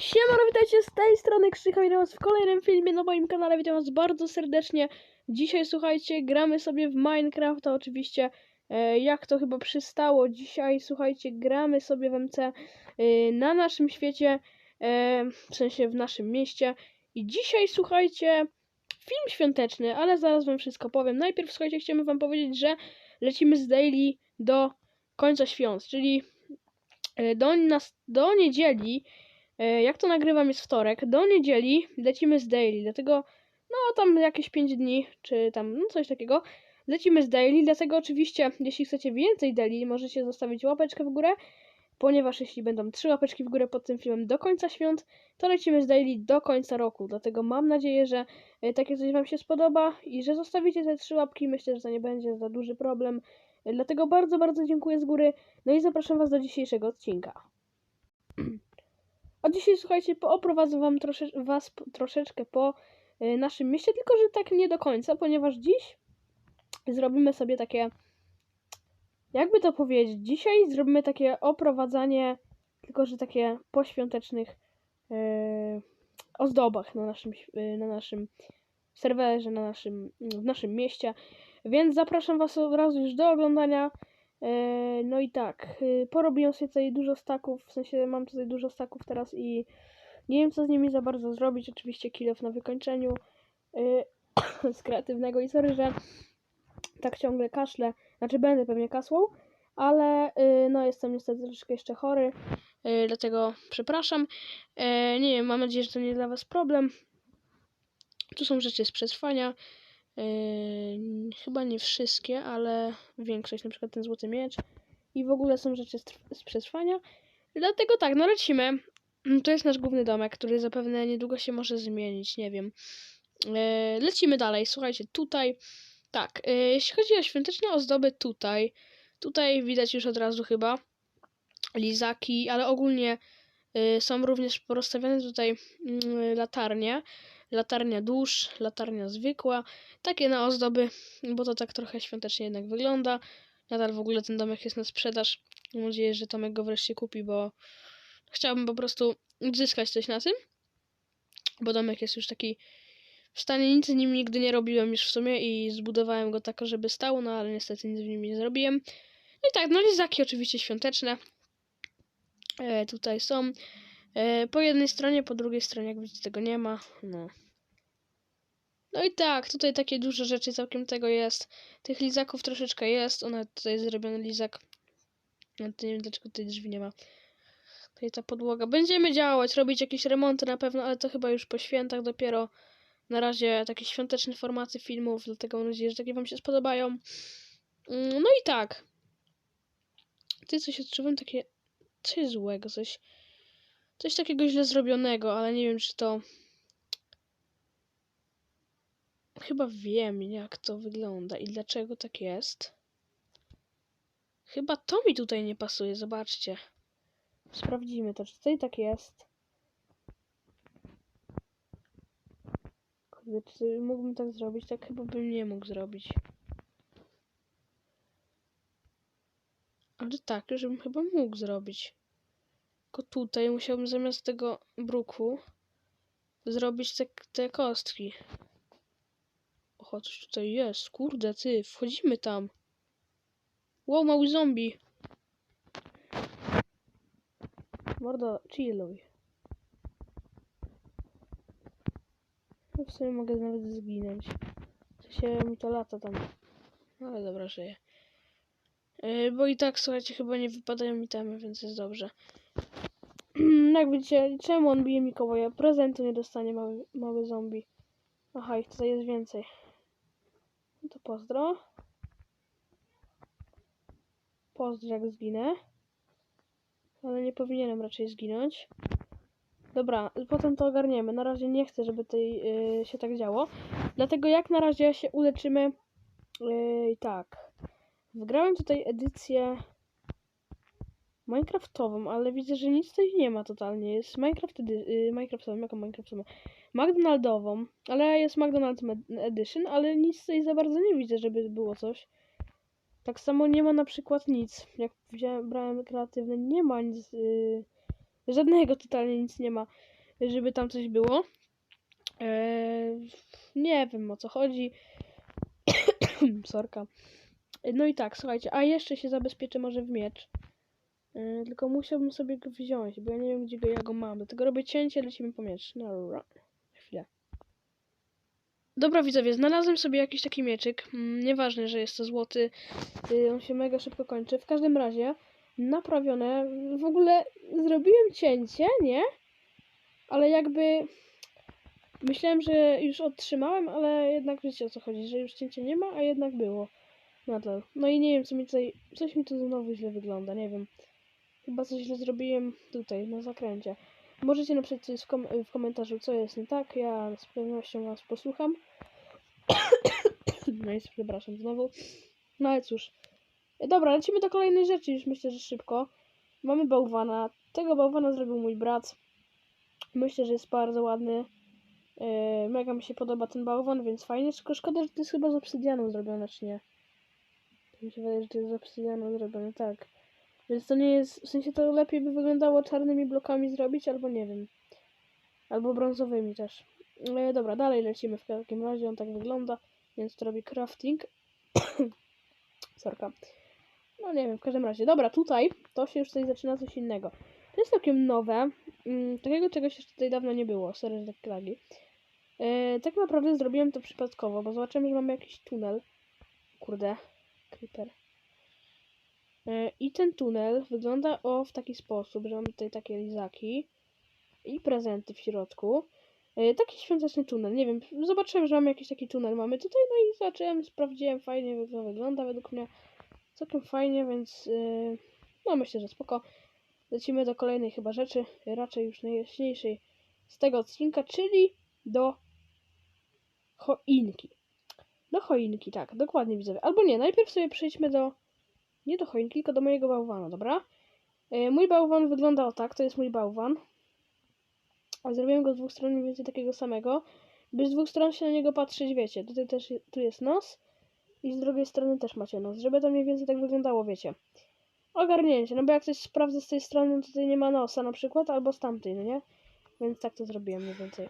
Siema, witajcie z tej strony Krzycha, witam was w kolejnym filmie na moim kanale, witam was bardzo serdecznie. Dzisiaj, słuchajcie, gramy sobie w Minecrafta, oczywiście, e, jak to chyba przystało. Dzisiaj, słuchajcie, gramy sobie w MC e, na naszym świecie, e, w sensie w naszym mieście. I dzisiaj, słuchajcie, film świąteczny, ale zaraz wam wszystko powiem. Najpierw, słuchajcie, chciałbym wam powiedzieć, że lecimy z daily do końca świąt, czyli e, do, nas, do niedzieli Jak to nagrywam jest wtorek. Do niedzieli lecimy z daily, dlatego no tam jakieś 5 dni, czy tam no coś takiego. Lecimy z daily, dlatego oczywiście jeśli chcecie więcej daily, możecie zostawić łapeczkę w górę, ponieważ jeśli będą 3 łapeczki w górę pod tym filmem do końca świąt, to lecimy z daily do końca roku. Dlatego mam nadzieję, że e, takie coś wam się spodoba i że zostawicie te 3 łapki. Myślę, że to nie będzie za duży problem. E, Dlatego bardzo, bardzo dziękuję z góry. No i zapraszam was do dzisiejszego odcinka. A dzisiaj, słuchajcie, pooprowadzę wam trosze, was troszeczkę po y, naszym mieście, tylko że tak nie do końca, ponieważ dziś zrobimy sobie takie, jakby to powiedzieć, dzisiaj zrobimy takie oprowadzanie, tylko że takie poświątecznych y, ozdobach na naszym, y, na naszym serwerze, na naszym, w naszym mieście. Więc zapraszam was od razu już do oglądania. E, No i tak, y, porobiłem sobie tutaj dużo staków, w sensie mam tutaj dużo staków teraz i nie wiem co z nimi za bardzo zrobić. Oczywiście kilof na wykończeniu y, z kreatywnego i sorry, że tak ciągle kaszlę, znaczy będę pewnie kasłał, ale y, no jestem niestety troszeczkę jeszcze chory, dlatego przepraszam. E, Nie wiem, mam nadzieję, że to nie dla was problem. Tu są rzeczy z przetrwania. Chyba nie wszystkie, ale większość, na przykład ten złoty miecz. I w ogóle są rzeczy z, trw- z przetrwania. Dlatego tak, no lecimy. Mm, To jest nasz główny domek, który zapewne niedługo się może zmienić, nie wiem. Yy, lecimy dalej, słuchajcie, tutaj. Tak, yy, jeśli chodzi o świąteczne ozdoby tutaj, tutaj widać już od razu chyba lizaki, ale ogólnie yy, są również porozstawione tutaj yy, latarnie. Latarnia dusz, latarnia zwykła, takie na ozdoby, bo to tak trochę świątecznie jednak wygląda. Nadal w ogóle ten domek jest na sprzedaż. Mam nadzieję, że Tomek go wreszcie kupi, bo chciałbym po prostu zyskać coś na tym. Bo domek jest już taki w stanie, nic z nim nigdy nie robiłem już w sumie i zbudowałem go tak, żeby stał, no ale niestety nic w nim nie zrobiłem. No i tak, no lizaki oczywiście świąteczne. E, tutaj są. E, po jednej stronie, po drugiej stronie, jak widzicie, tego nie ma. No. No i tak, tutaj takie duże rzeczy całkiem tego jest. Tych lizaków troszeczkę jest. Ona tutaj jest zrobiony lizak. No to nie wiem dlaczego tutaj drzwi nie ma. Tutaj ta podłoga. Będziemy działać, robić jakieś remonty na pewno, ale to chyba już po świętach dopiero. Na razie takie świąteczne formaty filmów, dlatego mam nadzieję, że takie wam się spodobają. Mm, No i tak. Ty coś odczuwam takie coś złego, coś coś takiego źle zrobionego, ale nie wiem czy to Chyba wiem, jak to wygląda i dlaczego tak jest. Chyba to mi tutaj nie pasuje, zobaczcie. Sprawdzimy to, czy tutaj tak jest. Kurde, czy mógłbym tak zrobić? Tak chyba bym nie mógł zrobić. Ale tak, już bym chyba mógł zrobić. Tylko tutaj musiałbym zamiast tego bruku zrobić te, te kostki. Coś tutaj jest. Kurde, ty, wchodzimy tam. Wow, mały zombie. Mordo, chilluj. Ja w sumie mogę nawet zginąć. W sensie mi to lata tam. No ale dobra, żyję. Yy, bo i tak, słuchajcie, chyba nie wypadają mi temy, więc jest dobrze. No Jak widzicie, czemu on bije Mikołaja? Prezentu nie dostanie mały, mały zombie. Aha, ich tutaj jest więcej. Pozdro. Pozdro jak zginę. Ale nie powinienem raczej zginąć. Dobra, potem to ogarniemy. Na razie nie chcę, żeby tutaj yy, się tak działo. Dlatego jak na razie się uleczymy. Yy, tak. Wgrałem tutaj edycję Minecraftową, ale widzę, że nic tutaj nie ma totalnie. Jest Minecraft edy- yy, Minecraftową, jaką Minecraftową? McDonaldową, ale jest McDonald's Edition, ale nic tutaj za bardzo nie widzę, żeby było coś. Tak samo nie ma na przykład nic. Jak wziąłem, brałem kreatywny, nie ma nic yy, Żadnego totalnie nic nie ma, żeby tam coś było. Eee, nie wiem o co chodzi. Sorka. No i tak, słuchajcie, a jeszcze się zabezpieczę może w miecz. Eee, tylko musiałbym sobie go wziąć, bo ja nie wiem gdzie go ja go mam. Dlatego robię cięcie, lecimy po miecz. No. Chwilę. Dobra widzowie, znalazłem sobie jakiś taki mieczyk. Mm, nieważne, że jest to złoty. Y, on się mega szybko kończy. W każdym razie naprawione. W ogóle zrobiłem cięcie, nie? Ale jakby myślałem, że już otrzymałem, ale jednak wiecie o co chodzi, że już cięcia nie ma, a jednak było. Nadal. No i nie wiem, co mi tutaj. Coś mi tu znowu źle wygląda, nie wiem. Chyba coś źle zrobiłem tutaj, na zakręcie. Możecie napisać coś w, kom w komentarzu, co jest nie tak. Ja z pewnością was posłucham. No i przepraszam znowu. No ale cóż. Dobra, lecimy do kolejnej rzeczy, już myślę, że szybko. Mamy bałwana. Tego bałwana zrobił mój brat. Myślę, że jest bardzo ładny. Yy, mega mi się podoba ten bałwan, więc fajnie. Tylko szkoda, że to jest chyba z obsydianu zrobione, czy nie? Mi się wydaje, że to jest z obsydianu zrobione, tak. Więc to nie jest, w sensie to lepiej by wyglądało czarnymi blokami zrobić, albo nie wiem. Albo brązowymi też. Yy, dobra, dalej lecimy w takim razie, on tak wygląda. Więc to robi crafting. Sorka. No nie wiem, w każdym razie. Dobra, tutaj to się już tutaj zaczyna coś innego. To jest całkiem nowe. Mm, takiego czegoś jeszcze tutaj dawno nie było. Sorry, że tak klagi. E, tak naprawdę zrobiłem to przypadkowo, bo zobaczyłem, że mamy jakiś tunel. Kurde. Creeper. E, I ten tunel wygląda o w taki sposób, że mamy tutaj takie lizaki i prezenty w środku. E, taki świąteczny tunel, nie wiem, zobaczyłem, że mamy jakiś taki tunel mamy tutaj, no i zobaczyłem, sprawdziłem, fajnie to wygląda według mnie. Całkiem fajnie, więc yy, no myślę, że spoko. Lecimy do kolejnej chyba rzeczy, raczej już najjaśniejszej z tego odcinka, czyli do choinki. Do choinki, tak, dokładnie widzowie. Albo nie, najpierw sobie przejdźmy do, nie do choinki, tylko do mojego bałwana, dobra? Yy, mój bałwan wygląda o tak, to jest mój bałwan. A zrobiłem go z dwóch stron mniej więcej takiego samego, by z dwóch stron się na niego patrzeć, wiecie. Tutaj też tu jest nos i z drugiej strony też macie nos, żeby to mniej więcej tak wyglądało, wiecie. Ogarnięcie, no bo jak ktoś sprawdza z tej strony, to tutaj nie ma nosa na przykład, albo z tamtej, no nie? Więc tak to zrobiłem mniej więcej.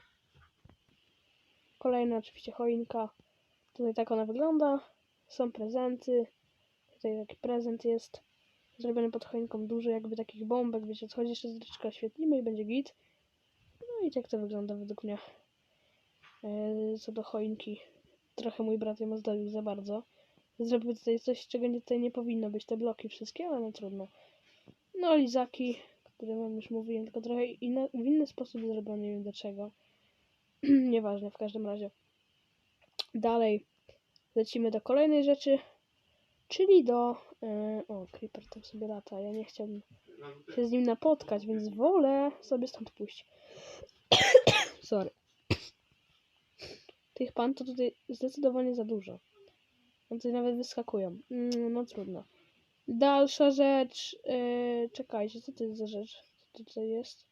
Kolejna oczywiście choinka. Tutaj tak ona wygląda. Są prezenty. Tutaj taki prezent jest. Zrobiony pod choinką duży, jakby takich bombek, wiecie, odchodzi jeszcze troszeczkę oświetlimy i będzie git. No i tak to wygląda według mnie. E, Co do choinki, trochę mój brat ją ozdobił za bardzo. Zrobił tutaj coś, czego nie, tutaj nie powinno być, te bloki wszystkie, ale no trudno. No lizaki, które wam już mówiłem, tylko trochę inna, w inny sposób zrobione, nie wiem dlaczego. Nieważne, w każdym razie. Dalej lecimy do kolejnej rzeczy, czyli do... E, o, Creeper tam sobie lata, ja nie chciałbym się z nim napotkać, więc wolę sobie stąd pójść. Sorry. Tych pan to tutaj zdecydowanie za dużo. On tutaj nawet wyskakują. Mm, no trudno. Dalsza rzecz. Yy, czekajcie, co to jest za rzecz? Co to jest?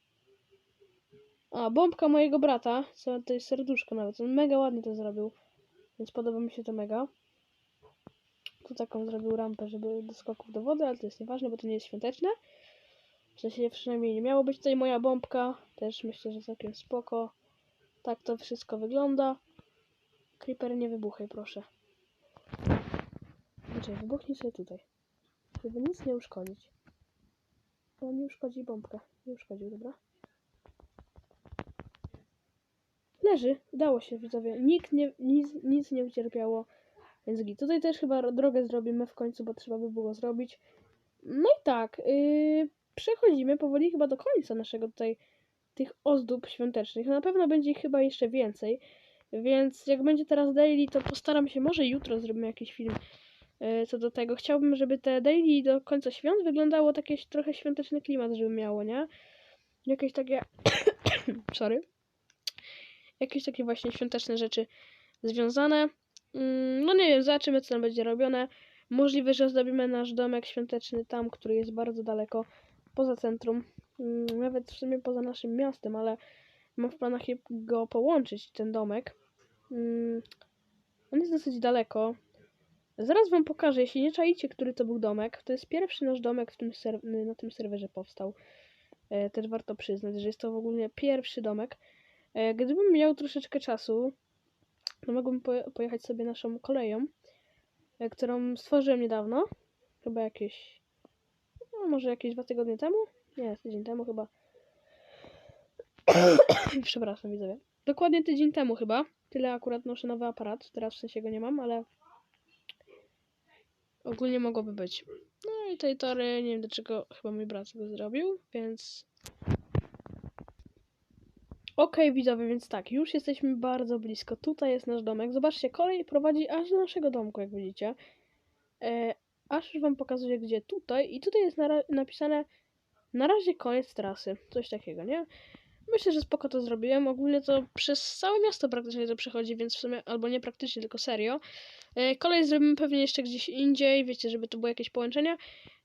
A, bombka mojego brata. Co to jest serduszko nawet. On mega ładnie to zrobił. Więc podoba mi się to mega. Tu taką zrobił rampę, żeby do skoków do wody, ale to jest nieważne, bo to nie jest świąteczne. W sensie przynajmniej nie miało być tutaj moja bombka. Też myślę, że całkiem spoko. Tak to wszystko wygląda. Creeper nie wybuchaj, proszę. Znaczy, wybuchnij sobie tutaj. Żeby nic nie uszkodzić. To nie uszkodzi bombkę. Nie uszkodził, dobra? Leży. Udało się, widzowie. Nikt nie, nic, nic nie ucierpiało. Więc. Tutaj też chyba drogę zrobimy w końcu, bo trzeba by było zrobić. No i tak. Yy, przechodzimy powoli chyba do końca naszego tutaj tych ozdób świątecznych. Na pewno będzie ich chyba jeszcze więcej. Więc jak będzie teraz daily, to postaram się, może jutro zrobimy jakiś film e, co do tego. Chciałbym, żeby te daily do końca świąt wyglądało takie trochę świąteczny klimat, żeby miało, nie? Jakieś takie... Sorry. Jakieś takie właśnie świąteczne rzeczy związane. Mm, No nie wiem, zobaczymy, co tam będzie robione. Możliwe, że ozdobimy nasz domek świąteczny tam, który jest bardzo daleko, poza centrum. Mm, Nawet w sumie poza naszym miastem, ale mam w planach go połączyć, ten domek. Mm, On jest dosyć daleko. Zaraz wam pokażę, jeśli nie czaicie, który to był domek. To jest pierwszy nasz domek w tym na tym serwerze powstał. E, też warto przyznać, że jest to w ogóle pierwszy domek. E, gdybym miał troszeczkę czasu, mógłbym poje- pojechać sobie naszą koleją, e, którą stworzyłem niedawno. Chyba jakieś, no może jakieś dwa tygodnie temu? Nie, tydzień temu chyba. Przepraszam, widzowie. Dokładnie tydzień temu chyba. Tyle akurat noszę nowy aparat. Teraz w sensie go nie mam, ale ogólnie mogłoby być. No i tej tory, nie wiem dlaczego, chyba mój brat go zrobił, więc... Okej, widzowie, więc tak, już jesteśmy bardzo blisko. Tutaj jest nasz domek. Zobaczcie, kolej prowadzi aż do naszego domku, jak widzicie. E, aż już wam pokazuję, gdzie tutaj. I tutaj jest na, napisane na razie koniec trasy. Coś takiego, nie? Myślę, że spoko to zrobiłem. Ogólnie to przez całe miasto praktycznie to przechodzi, więc w sumie, albo nie praktycznie, tylko serio. E, kolej zrobimy pewnie jeszcze gdzieś indziej, wiecie, żeby to było jakieś połączenia.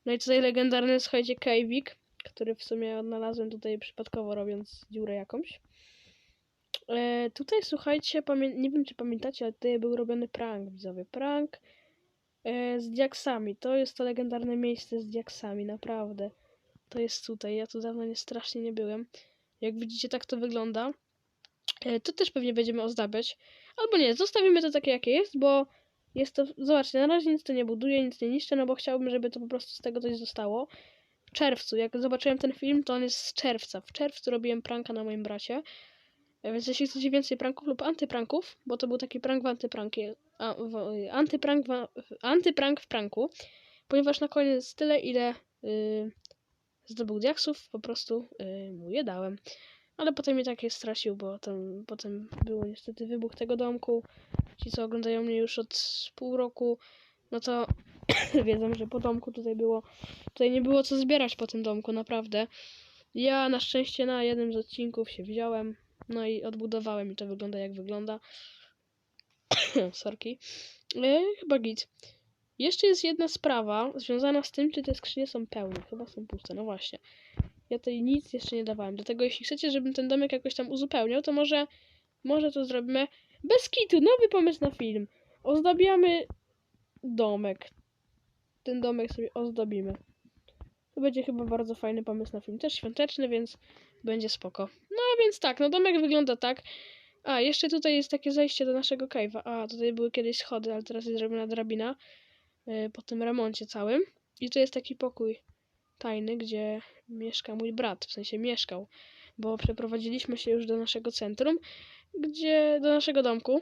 No i tutaj legendarny, słuchajcie, Kajwik, który w sumie odnalazłem tutaj przypadkowo robiąc dziurę jakąś. E, tutaj słuchajcie, nie wiem czy pamiętacie, ale tutaj był robiony prank, widzowie. Prank e, z diaksami. To jest to legendarne miejsce z diaksami, naprawdę. To jest tutaj. Ja tu dawno nie strasznie nie byłem. Jak widzicie, tak to wygląda. E, to też pewnie będziemy ozdabiać. Albo nie, zostawimy to takie, jakie jest, bo jest to. Zobaczcie, na razie nic to nie buduje, nic nie niszczę, no bo chciałbym, żeby to po prostu z tego coś zostało. W czerwcu, jak zobaczyłem ten film, to on jest z czerwca. W czerwcu robiłem pranka na moim bracie. E, Więc jeśli chcecie więcej pranków lub antypranków, bo to był taki prank w antypranki, a, w, antyprank, w, antyprank w pranku, ponieważ na koniec tyle, ile y, zdobył diaksów, po prostu y, mu je dałem. Ale potem mnie tak je stracił, bo tam, potem było niestety wybuch tego domku. Ci, co oglądają mnie już od pół roku, no to wiedzą, że po domku tutaj było, tutaj nie było co zbierać po tym domku, naprawdę. Ja na szczęście na jednym z odcinków się wziąłem, no i odbudowałem i to wygląda jak wygląda. Sorki. E, chyba git. Jeszcze jest jedna sprawa związana z tym, czy te skrzynie są pełne. Chyba są puste, no właśnie. Ja tutaj nic jeszcze nie dawałem. Dlatego jeśli chcecie, żebym ten domek jakoś tam uzupełniał, to może, może to zrobimy bez kitu. Nowy pomysł na film. Ozdabiamy domek. Ten domek sobie ozdobimy. To będzie chyba bardzo fajny pomysł na film. Też świąteczny, więc będzie spoko. No więc tak, no domek wygląda tak. A, jeszcze tutaj jest takie zejście do naszego cave'a. A, tutaj były kiedyś schody, ale teraz jest zrobiona drabina yy, po tym remoncie całym. I tu jest taki pokój tajny, gdzie mieszka mój brat, w sensie mieszkał, bo przeprowadziliśmy się już do naszego centrum, gdzie do naszego domku,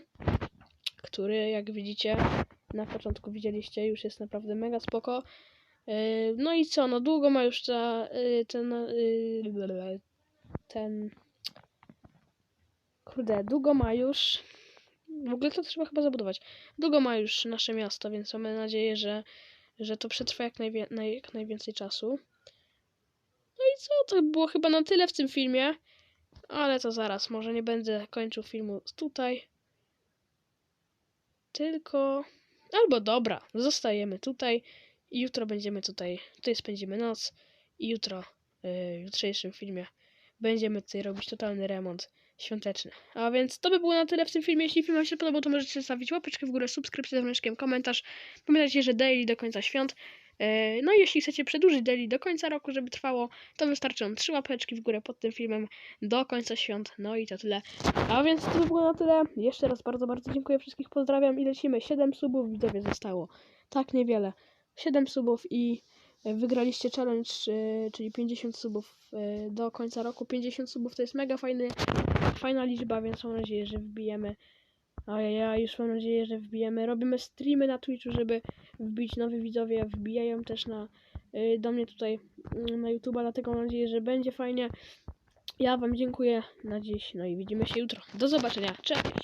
który jak widzicie na początku widzieliście, już jest naprawdę mega spoko. Yy, No i co, no długo ma już ta, yy, ten, yy, ten, kurde, długo ma już, w ogóle to trzeba chyba zabudować, długo ma już nasze miasto, więc mamy nadzieję, że, że to przetrwa jak, najwie, naj, jak najwięcej czasu. No i co, to było chyba na tyle w tym filmie, ale to zaraz, może nie będę kończył filmu tutaj, tylko, albo dobra, zostajemy tutaj i jutro będziemy tutaj, tutaj spędzimy noc i jutro, yy, w jutrzejszym filmie będziemy tutaj robić totalny remont świąteczny. A więc to by było na tyle w tym filmie. Jeśli film Wam się podobał, to możecie zostawić łapeczkę w górę, subskrypcję z komentarz. Pamiętajcie, że daily do końca świąt. Yy, No i jeśli chcecie przedłużyć daily do końca roku, żeby trwało, to wystarczą trzy łapeczki w górę pod tym filmem do końca świąt. No i to tyle. A więc to by było na tyle. Jeszcze raz bardzo, bardzo dziękuję wszystkich, pozdrawiam i lecimy. 7 subów widzowie zostało. Tak niewiele. 7 subów i e, wygraliście challenge, e, czyli 50 subów e, do końca roku. 50 subów to jest mega fajny, fajna liczba, więc mam nadzieję, że wbijemy. A ja, już mam nadzieję, że wbijemy. Robimy streamy na Twitchu, żeby wbić nowi widzowie. Wbijają też na, y, do mnie tutaj mm, na YouTube'a, dlatego mam nadzieję, że będzie fajnie. Ja Wam dziękuję na dziś, no i widzimy się jutro. Do zobaczenia. Cześć!